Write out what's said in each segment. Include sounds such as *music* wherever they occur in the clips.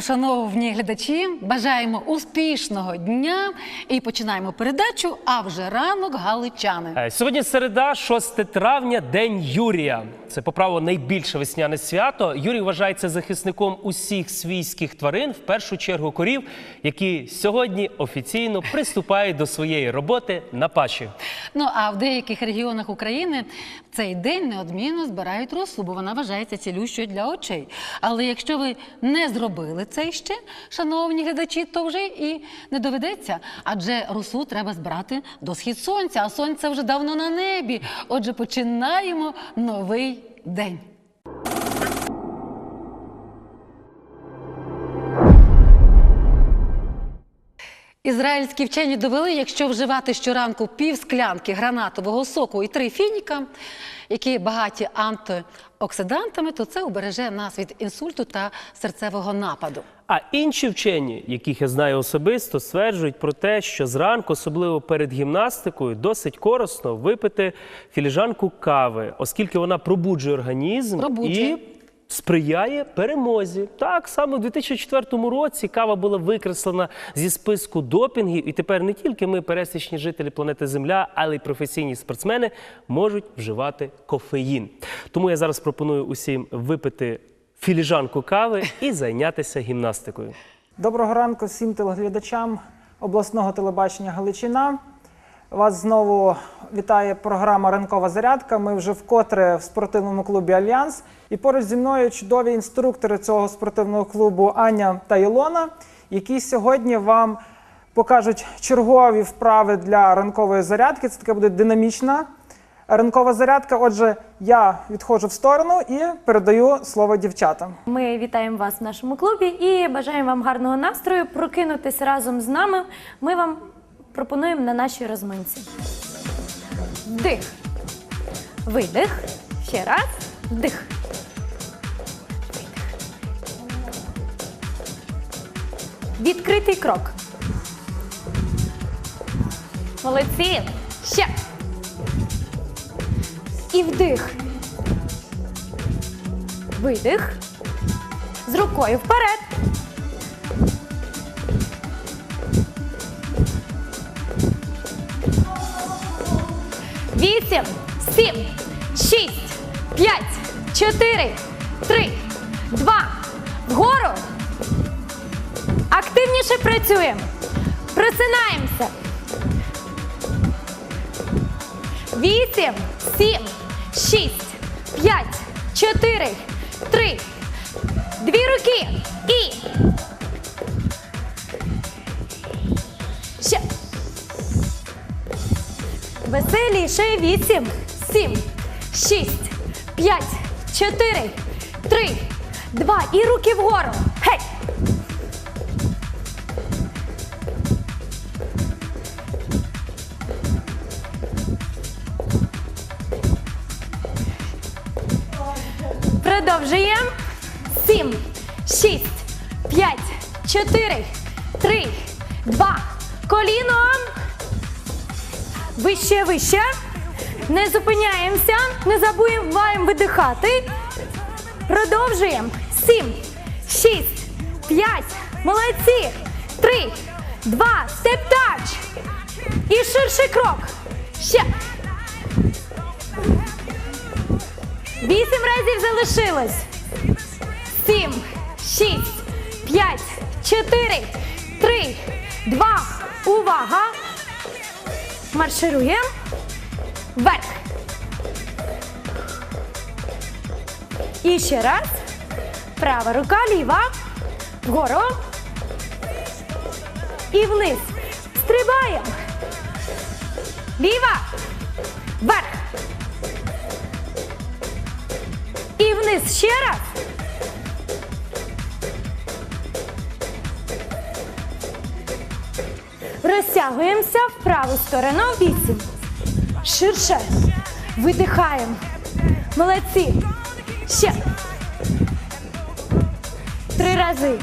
шановні глядачі. Бажаємо успішного дня і починаємо передачу. А вже ранок галичани. Е, Сьогодні середа, 6 травня, день Юрія. Це по праву найбільше весняне свято. Юрій вважається захисником усіх свійських тварин, в першу чергу корів, які сьогодні офіційно приступають до своєї роботи на паші. Ну а в деяких регіонах України цей день неодмінно збирають росу, бо вона вважається цілющою для очей. Але якщо ви не зробили це ще, шановні глядачі, то вже і не доведеться. Адже росу треба збирати до схід сонця, а сонце вже давно на небі. Отже, починаємо новий день. Ізраїльські вчені довели, якщо вживати щоранку пів склянки гранатового соку і три фініка, які багаті антиоксидантами, то це убереже нас від інсульту та серцевого нападу. А інші вчені, яких я знаю особисто, стверджують про те, що зранку, особливо перед гімнастикою, досить корисно випити філіжанку кави, оскільки вона пробуджує організм Пробуджує. і сприяє перемозі. Так саме у 2004 році кава була викреслена зі списку допінгів, і тепер не тільки ми, пересічні жителі планети Земля, але й професійні спортсмени можуть вживати кофеїн. Тому я зараз пропоную усім випити філіжанку кави і зайнятися гімнастикою. Доброго ранку всім телеглядачам обласного телебачення Галичина. Вас знову вітає програма Ранкова зарядка. Ми вже вкотре в спортивному клубі Альянс. І поруч зі мною чудові інструктори цього спортивного клубу Аня та Ілона, які сьогодні вам покажуть чергові вправи для ранкової зарядки. Це така буде динамічна ранкова зарядка. Отже, я відходжу в сторону і передаю слово дівчатам. Ми вітаємо вас в нашому клубі і бажаємо вам гарного настрою. Прокинутися разом з нами. Ми вам пропонуємо на нашій розминці. Вдих. Видих. Ще раз. Вдих. Відкритий крок. Молодці. Ще. І вдих. Видих. З рукою вперед. Вісім, сім, шість, п'ять, чотири, три, два. Вгору. Активніше працюємо. Просинаємося. Вісім, сім, шість, п'ять, чотири, три, дві руки і. Ще. Веселіше. Вісім, сім, шість, п'ять, чотири, три, два. І руки вгору. Гей! Продовжуємо. Сім, шість, п'ять, чотири, три, два. Коліном. Вище, вище. Не зупиняємося. Не забуваємо видихати. Продовжуємо. Сім, шість, п'ять. Молодці. Три, два. Степ-тач. І ширший крок. Ще. Вісім разів залишилось. Сім, шість, п'ять, чотири, три, два. Увага. Маршируємо. Вверх. І ще раз. Права рука, ліва. Вгору. І вниз. Стрибаємо. Ліва. Вверх. І вниз ще раз. Розтягуємося в праву сторону. Вісім. Ширше. Видихаємо. Молодці. Ще. Три рази.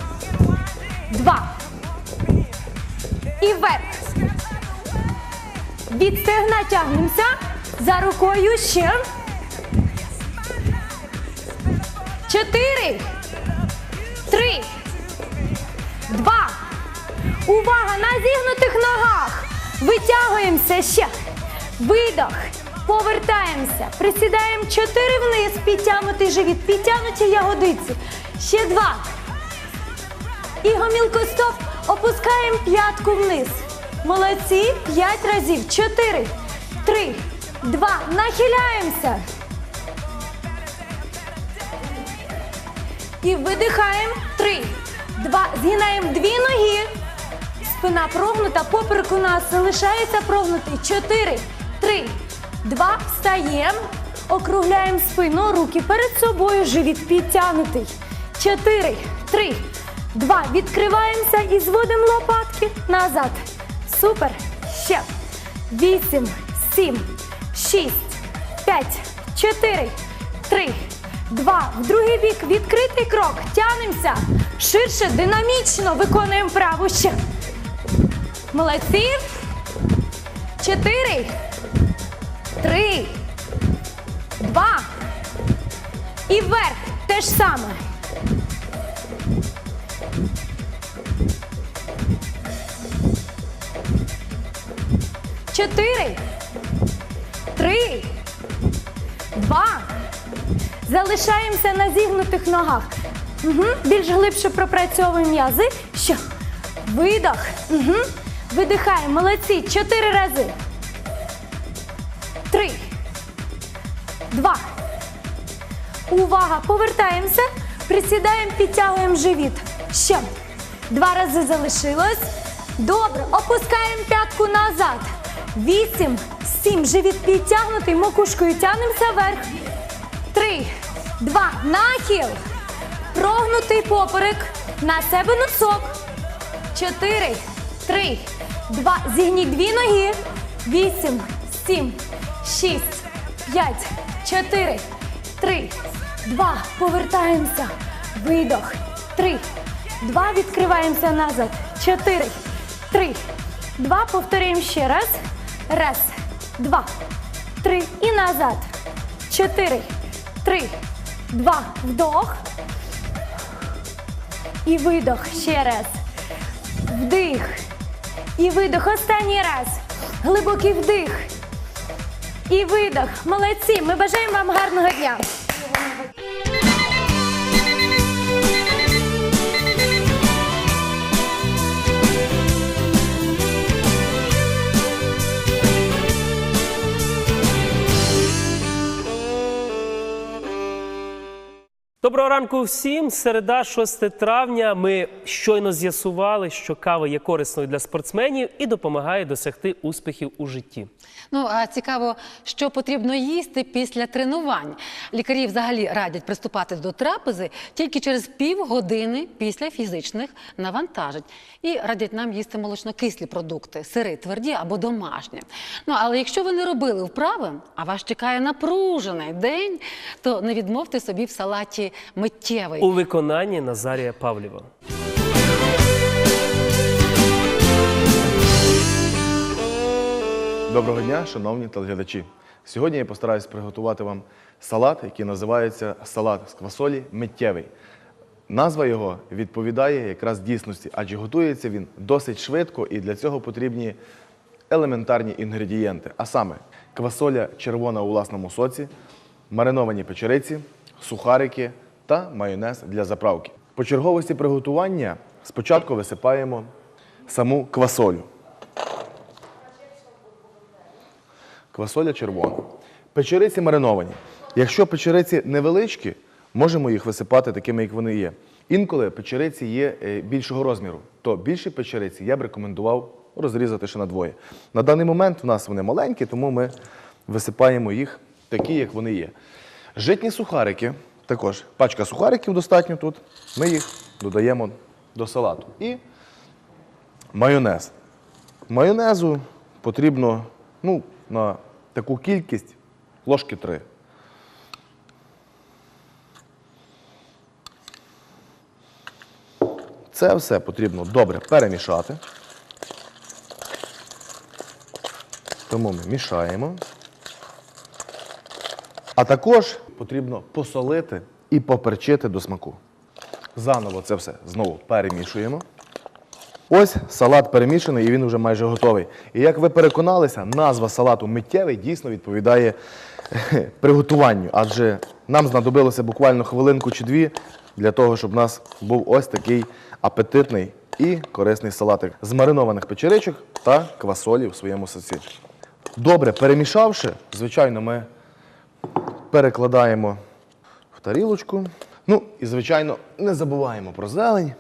Два. І вверх. Від стегна тягнемося. За рукою ще. Чотири. Три. Два. Увага! на зігнутих ногах. Витягуємося ще. Видох. Повертаємося. Присідаємо чотири вниз. Підтягнутий живіт. Підтягнуті ягодиці. Ще два. І гомілкостоп. Опускаємо п'ятку вниз. Молодці. П'ять разів. Чотири. Три. Два. Нахиляємося. І видихаємо. Три. Два. Згинаємо дві ноги. Спина прогнута, поперек у нас залишається прогнутий. Чотири, три, два. Встаємо. Округляємо спину, руки перед собою, живіт підтягнутий. Чотири, три, два. Відкриваємося і зводимо лопатки назад. Супер. Ще. Вісім, сім, шість, п'ять, чотири, три, два. В другий бік відкритий крок. Тянемося. Ширше, динамічно виконуємо праву ще. Молодці. Чотири. Три. Два. І вверх. Те ж саме. Чотири. Три. Два. Залишаємося на зігнутих ногах. Угу. Більш глибше пропрацьовуємо м'язи. Ще. Видох. Угу. Видихаємо. Молодці. Чотири рази. Три. Два. Увага. Повертаємося. Присідаємо, підтягуємо живіт. Ще. Два рази залишилось. Добре. Опускаємо п'ятку назад. Вісім. Сім. Живіт підтягнутий. Макушкою тягнемося вверх. Три. Два. Нахил. Прогнутий поперек. На себе носок. Чотири, три, два. Зігніть дві ноги. Вісім, сім, шість, п'ять, чотири, три, два. Повертаємося. Видох. Три. Два. Відкриваємося назад. Чотири, три, два. Повторюємо ще раз. Раз, два, три. І назад. Чотири, три, два. Вдох. І видох ще раз. Вдих. І видох. Останній раз. Глибокий вдих. І видох. Молодці. Ми бажаємо вам гарного дня. Доброго ранку всім. Середа, 6 травня. Ми щойно з'ясували, що кава є корисною для спортсменів і допомагає досягти успіхів у житті. Ну а цікаво, що потрібно їсти після тренувань. Лікарі взагалі радять приступати до трапези тільки через півгодини після фізичних навантажень. І радять нам їсти молочнокислі продукти, сири, тверді або домашні. Ну але якщо ви не робили вправи, а вас чекає напружений день, то не відмовте собі в салаті миттєвий. У виконанні Назарія Павлєва. Доброго дня, шановні телеглядачі. Сьогодні я постараюсь приготувати вам салат, який називається салат з квасолі миттєвий. Назва його відповідає якраз дійсності, адже готується він досить швидко і для цього потрібні елементарні інгредієнти. А саме квасоля червона у власному соці, мариновані печериці, сухарики та майонез для заправки. По черговості приготування спочатку висипаємо саму квасолю. Квасоля червона. Печериці мариновані. Якщо печериці невеличкі, можемо їх висипати такими, як вони є. Інколи печериці є е, більшого розміру, то більші печериці я б рекомендував розрізати ще на двоє. На даний момент в нас вони маленькі, тому ми висипаємо їх такі, як вони є. Житні сухарики, також пачка сухариків достатньо тут. Ми їх додаємо до салату. І майонез. Майонезу потрібно ну, на таку кількість ложки 3. Це все потрібно добре перемішати. Тому ми мішаємо. А також потрібно посолити і поперчити до смаку. Заново це все знову перемішуємо. Ось салат перемішаний і він вже майже готовий. І як ви переконалися, назва салату миттєвий дійсно відповідає *laughs* приготуванню, адже нам знадобилося буквально хвилинку чи дві для того, щоб у нас був ось такий апетитний і корисний салатик з маринованих печеричок та квасолі в своєму соці. Добре перемішавши, звичайно, ми перекладаємо в тарілочку. Ну і, звичайно, не забуваємо про зелень.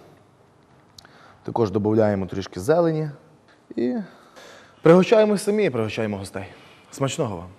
Також додаємо трішки зелені і пригощаємо самі, пригощаємо гостей. Смачного вам!